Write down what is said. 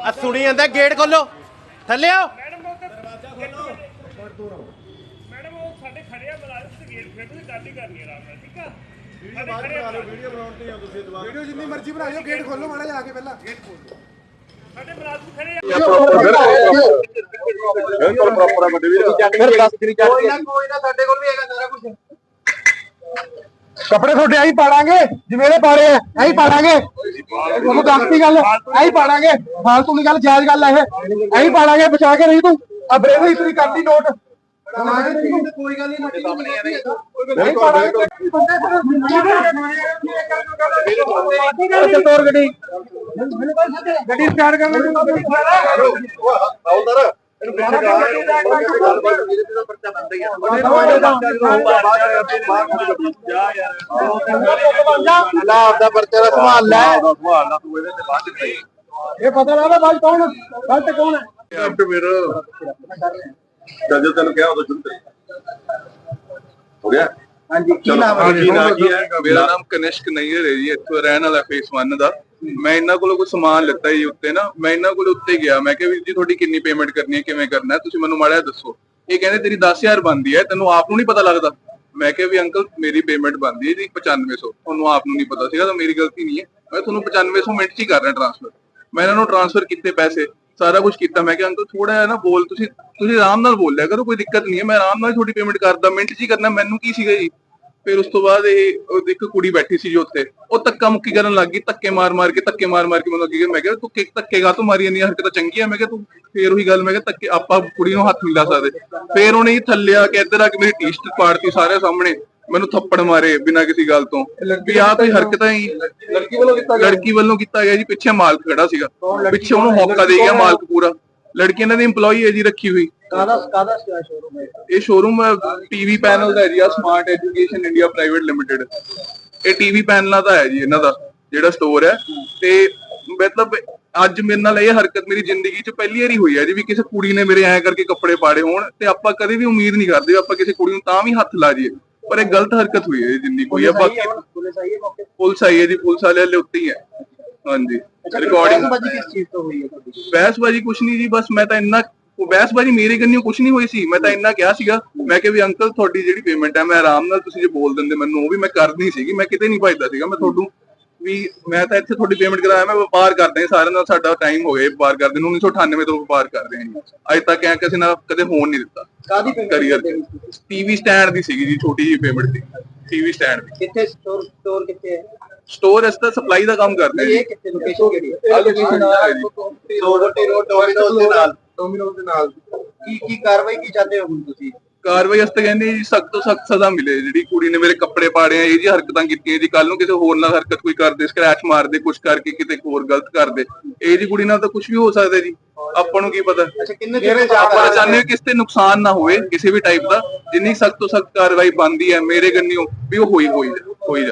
ਆ ਸੁਣੀ ਜਾਂਦਾ ਗੇਟ ਖੋਲੋ। ਥੱਲੇ ਆਓ। ਮੈਡਮ ਉਹ ਤੇ ਮੈਡਮ ਉਹ ਸਾਡੇ ਖੜੇ ਆ ਮੁਲਾਜ਼ਮ ਤੇ ਗੇਟ ਖੇਡ ਦੀ ਗੱਲ ਹੀ ਕਰਨੀ ਹੈ ਰਾਤ ਠੀਕ ਆ? ਵੀਡੀਓ ਬਾਅਦ ਬਣਾ ਲਓ ਵੀਡੀਓ ਵੀਡੀਓ ਜਿੰਨੀ ਮਰਜ਼ੀ ਬਣਾ ਲਿਓ ਗੇਟ ਖੋਲੋ ਮਾੜਾ ਜਾ ਕੇ ਪਹਿਲਾਂ। ਸਾਡੇ ਮੁਲਾਜ਼ਮ ਖੜੇ ਆ। ਕੱਪੜੇ ਤੁਹਾਡੇ ਆਹੀ ਪਾੜਾਂਗੇ ਜਿਵੇਂ ਇਹਦੇ ਪਾੜੇ ਆ ਆਹੀ ਪਾੜਾਂਗੇ ਤੁਹਾਨੂੰ ਦੱਸਤੀ ਗੱਲ ਆਹੀ ਪਾੜਾਂਗੇ ਫਾਲਤੂ ਦੀ ਗੱਲ ਜਾਇਜ਼ ਗੱਲ ਹੈ ਇਹ ਆਹੀ ਪਾੜਾਂਗੇ ਬਚਾ ਕੇ ਰਹੀ ਤੂੰ ਆ ਬਰੇਵ ਇਤਨੀ ਕਰਦੀ ਨੋਟ ਕੋਈ ਗੱਲ ਨਹੀਂ ਮੱਟੀ ਬਿਲਕੁਲ ਬਿਲਕੁਲ ਤੋਰ ਗੱਡੀ ਗੱਡੀ ਸਟਾਰਟ ਕਰ ਲੈ ਗੱਡੀ ਆਪਦਾ ਪਰਚਾ ਦਾ ਸੰਭਾਲ ਲੈ। ਇਹ ਪਤਾ ਲੱਗਦਾ ਬਾਅਦ ਕੌਣ ਗਲਤ ਕੌਣ ਹੈ ਜਦੋਂ ਤੈਨੂੰ ਕਿਹਾ ਉਦੋਂ ਸ਼ੁਰੂ ਹੋ ਗਿਆ? ਹਾਂਜੀ ਕੀ ਨਾਮ ਹਾਂਜੀ ਨਾ ਕੀ ਹੈ? ਮੇਰਾ ਨਾਮ ਕਨਿਸ਼ਕ ਨਈਅਰ ਹੈ ਜੀ ਇੱਥੋਂ ਰਹਿਣ ਵਾਲਾ ਫੇਸ 1 ਦਾ। ਮੈਂ ਇਹਨਾਂ ਕੋਲੋਂ ਕੋਈ ਸਮਾਨ ਲਿੱਤਾ ਜੀ ਉੱਤੇ ਨਾ ਮੈਂ ਇਹਨਾਂ ਕੋਲ ਉੱਤੇ ਗਿਆ ਮੈਂ ਕਿਹਾ ਵੀਰ ਜੀ ਤੁਹਾਡੀ ਕਿੰਨੀ ਪੇਮੈਂਟ ਕਰਨੀ ਹੈ ਕਿਵੇਂ ਕਰਨਾ ਹੈ ਤੁਸੀਂ ਮੈਨੂੰ ਮਾੜਾ ਦੱਸੋ। ਇਹ ਕਹਿੰਦੇ ਤੇਰੀ 10000 ਬਣਦੀ ਹੈ ਤੈਨੂੰ ਆਪ ਨੂੰ ਨਹੀਂ ਪਤਾ ਲੱਗਦਾ। ਮੈਂ ਕਿਹਾ ਵੀ ਅੰਕਲ ਮੇਰੀ ਪੇਮੈਂਟ ਬਣਦੀ ਹੈ ਜੀ 9500 ਤੁਹਾਨੂੰ ਆਪ ਨੂੰ ਨਹੀਂ ਪਤਾ ਸੀਗਾ ਤਾਂ ਮੇਰੀ ਗਲਤੀ ਨਹੀਂ ਹੈ। ਮੈਂ ਤੁਹਾਨੂੰ 9500 ਮਿੰਟ 'ਚ ਹੀ ਕਰ ਰਿਹਾ ਟ੍ਰਾਂਸਫਰ ਮੈਂ ਇਹਨਾਂ ਨੂੰ ਟ੍ਰਾਂਸਫਰ ਕੀਤੇ ਪੈਸੇ ਸਾਰਾ ਕੁਝ ਕੀਤਾ। ਮੈਂ ਕਿਹਾ, ਅੰਕਲ ਥੋੜਾ ਜਿਹਾ ਨਾ ਬੋਲ, ਤੁਸੀਂ ਤੁਸੀਂ ਆਰਾਮ ਨਾਲ ਬੋਲਿਆ ਕਰੋ, ਕੋਈ ਦਿੱਕਤ ਨਹੀਂ ਹੈ। ਮੈਂ ਆਰਾਮ ਨਾਲ ਤੁਹਾਡੀ ਪੇਮੈਂਟ ਕਰਦਾ। ਮਿੰਟ 'ਚ ਕਰਨਾ, ਮੈਨੂੰ ਕੀ ਸੀਗਾ ਜੀ? ਫਿਰ ਉਸ ਤੋਂ ਬਾਅਦ ਇਹ ਇੱਕ ਕੁੜੀ ਬੈਠੀ ਸੀ ਜੋ ਉੱਥੇ। ਉਹ ਧੱਕਾ ਮੁੱਕੀ ਕਰਨ ਲੱਗ ਗਈ, ਧੱਕੇ ਮਾਰ ਮਾਰ ਕੇ, ਧੱਕੇ ਮਾਰ ਮਾਰ ਕੇ ਮੈਨੂੰ ਲੱਗੀ ਮੈਂ ਕਿਹਾ, ਤੂੰ ਕਿ, ਧੱਕੇ ਗਾ ਤੂੰ ਮਾਰੀ ਜਾਂਦੀ ਹਰਕਤ ਚੰਗੀ ਮੈਂ ਕਿਹਾ, ਤੂੰ ਫੇਰ ਉਹੀ ਗੱਲ, ਮੈਂ ਕਿਹਾ, ਧੱਕੇ, ਆਪਾਂ ਕੁੜੀ ਨੂੰ ਹੱਥ ਨਹੀਂ ਲਾ ਸਕਦੇ। ਫੇਰ ਉਹਨੇ ਹੀ ਥੱਲੇ ਆ ਇੱਧਰ ਆ ਕੇ ਮੇਰੀ ਟੀ-ਸ਼ਰਟ ਪਾੜਤੀ ਸਾਰੇ ਸਾਹਮਣੇ। ਮੈਨੂੰ ਥੱਪੜ ਮਾਰੇ ਬਿਨਾਂ ਕਿਸੇ ਗੱਲ ਤੋਂ। ਵੀ ਆ ਕੋਈ ਹਰਕਤਾਂ ਹੀ ਲੜਕੀ ਵੱਲੋਂ ਕੀਤਾ ਗਿਆ। ਲੜਕੀ ਵੱਲੋਂ ਕੀਤਾ ਗਿਆ ਜੀ ਪਿੱਛੇ ਮਾਲਕ ਖੜਾ ਸੀਗਾ। ਪਿੱਛੇ ਉਹਨੂੰ ਹੌਕਾ ਦੇ ਗਿਆ ਮਾਲਕ ਪੂਰਾ। ਲੜਕੀ ਇਹਨਾਂ ਦੀ EMPLOYE ਹੈ ਜੀ ਰੱਖੀ ਹੋਈ। ਕਾਦਾ ਕਾਦਾ ਸ਼ੋਰੂਮ ਹੈ? ਇਹ ਸ਼ੋਰੂਮ ਟੀਵੀ ਪੈਨਲ ਦਾ ਹੈ ਜੀ ਆ smart education India private limited ਇਹ ਟੀਵੀ ਪੈਨਲਾਂ ਦਾ ਹੈ ਜੀ ਇਹਨਾਂ ਦਾ ਜਿਹੜਾ ਸਟੋਰ ਹੈ। ਤੇ ਮਤਲਬ ਅੱਜ ਮੇਰੇ ਨਾਲ ਇਹ ਹਰਕਤ ਮੇਰੀ ਜ਼ਿੰਦਗੀ 'ਚ ਪਹਿਲੀ ਵਾਰੀ ਹੋਈ ਹੈ ਜੀ ਵੀ ਕਿਸੇ ਕੁੜੀ ਨੇ ਮੇਰੇ ਐਂ ਕਰਕੇ ਕੱਪੜੇ ਪਾੜੇ ਹੋਣ ਤੇ ਆਪਾਂ ਕਦੇ ਵੀ ਉਮੀਦ ਨਹੀਂ ਕਰਦੇ ਆਪਾਂ ਕਿਸੇ ਕੁੜੀ ਨੂੰ ਤਾਂ ਵੀ ਹੱਥ ਲਾ ਜਾਈਏ। ਪਰ ਇਹ ਗਲਤ ਹਰਕਤ ਹੋਈ ਹੈ ਜਿੰਨੀ ਕੋਈ ਹੈ ਬਾਕੀ ਪੁਲਿਸ ਆਈ ਹੈ ਮੌਕੇ ਪੁਲਿਸ ਆਈ ਹੈ ਜੀ ਪੁਲਿਸ ਵਾਲੇ ਹਲੇ ਉੱਤੇ ਹੀ ਹੈ। ਹਾਂਜੀ ਰਿਕਾਰਡਿੰਗ ਬਾਜੀ ਕਿਸ ਚੀਜ਼ ਤੋਂ ਹੋਈ ਹੈ ਤੁਹਾਡੀ? ਬਹਿਸਬਾਜੀ ਕੁਛ ਨਹੀਂ ਜੀ ਬਸ ਮੈਂ ਤਾਂ ਇੰਨਾ ਉਹ ਬਹਿਸਬਾਜੀ ਮੇਰੇ ਕੰਨਿਓ ਕੁਛ ਨਹੀਂ ਹੋਈ ਸੀ ਮੈਂ ਤਾਂ ਇੰਨਾ ਕਿਹਾ ਸੀਗਾ ਮੈਂ ਕਿਹਾ ਵੀ ਅੰਕਲ ਤੁਹਾਡੀ ਜਿਹੜੀ ਪੇਮੈਂਟ ਹੈ ਮੈਂ ਆਰਾਮ ਨਾਲ ਤੁਸੀਂ ਜੇ ਬੋਲ ਦਿੰਦੇ ਮੈਨੂੰ ਉਹ ਵੀ ਮੈਂ ਕਰਨੀ ਸੀਗੀ ਮੈਂ ਕਿਤੇ ਨਹੀਂ ਭਜਦਾ ਸੀਗਾ ਮੈਂ ਤੁਹਾਨੂੰ ਵੀ ਮੈਂ ਤਾਂ ਇੱਥੇ ਤੁਹਾਡੀ ਪੇਮੈਂਟ ਕਰਾਇਆ ਮੈਂ ਵਪਾਰ ਕਰਦੇ ਸਾਰਿਆਂ ਨਾਲ ਸਾਡਾ ਟਾਈਮ ਹੋ ਗਿਆ ਵਪਾਰ ਕਰਦੇ ਨੂੰ 1998 ਤੋਂ ਵਪਾਰ ਕਰਦੇ ਹਾਂ ਜੀ। ਅੱਜ ਤੱਕ ਐ ਕਿਸੇ ਨਾਲ ਕਦੇ ਹੋਣ ਨਹੀਂ ਦਿੱਤਾ। ਕਾਦੀ ਕਰੀਅਰ ਟੀਵੀ ਸਟੈਂਡ ਦੀ। ਸੀਗੀ ਜੀ ਛੋਟੀ ਜਿਹੀ ਪੇਮੈਂਟ ਦੀ। ਟੀਵੀ ਸਟੈਂਡ ਦੀ। ਕਿੱਥੇ ਸਟੋਰ ਸਟੋਰ ਕਿੱਥੇ ਹੈ? ਸਟੋਰ ਇਸ ਦਾ ਸਪਲਾਈ ਦਾ ਕੰਮ ਕਰਦੇ ਹਾਂ ਇਹ ਜੀ ਕਿੱਥੇ ਲੋਕੇਸ਼ਨ ਕਿਹੜੀ ਹੈ? location ਹੈ ਜੀ। ਰੋਟੀ ਰੋਡ ਡੋਮਿਨੋਜ਼ ਦੇ ਨਾਲ। ਡੋਮਿਨੋਜ਼ ਦੇ ਨਾਲ। ਕੀ ਕੀ ਕਾਰਵਾਈ ਕੀ ਚਾਹਦੇ ਹੋ ਹੁਣ ਤੁਸੀਂ? ਕਾਰਵਾਈ ਵਾਸਤੇ ਕਹਿੰਦੇ ਜੀ ਸਖਤ ਤੋਂ ਸਖਤ ਸਜ਼ਾ ਮਿਲੇ। ਜਿਹੜੀ ਕੁੜੀ ਨੇ ਮੇਰੇ ਕੱਪੜੇ ਪਾੜੇ ਆ ਇਹ ਜੀ ਹਰਕਤਾਂ ਕੀਤੀਆਂ ਜੀ। ਕੱਲ ਨੂੰ ਕਿਸੇ ਹੋਰ ਨਾਲ ਹਰਕਤ ਕੋਈ ਕਰਦੇ ਸਕ੍ਰੈਚ ਮਾਰਦੇ ਕੁਛ ਕਰਕੇ ਕਿਤੇ ਹੋਰ ਗਲਤ ਕਰਦੇ। ਇਹ ਜੀ ਕੁੜੀ ਨਾਲ ਤਾਂ ਕੁਝ ਵੀ ਹੋ ਸਕਦਾ ਜੀ। ਆਪਾਂ ਨੂੰ ਕੀ ਪਤਾ? ਅੱਛਾ ਕਿੰਨੇ ਆਪਾਂ ਚਾਹੁੰਦੇ ਕਿਸੇ ਤੇ ਨੁਕਸਾਨ ਨਾ ਹੋਵੇ ਕਿਸੇ ਵੀ ਟਾਈਪ ਦਾ। ਜਿੰਨੀ ਸਖਤ ਤੋਂ ਸਖਤ ਕਾਰਵਾਈ ਬਣਦੀ ਹੈ ਮੇਰੇ ਗੰਨਿਓ ਵੀ ਉਹ ਹੋਈ ਹੋਈ ਹੋਈ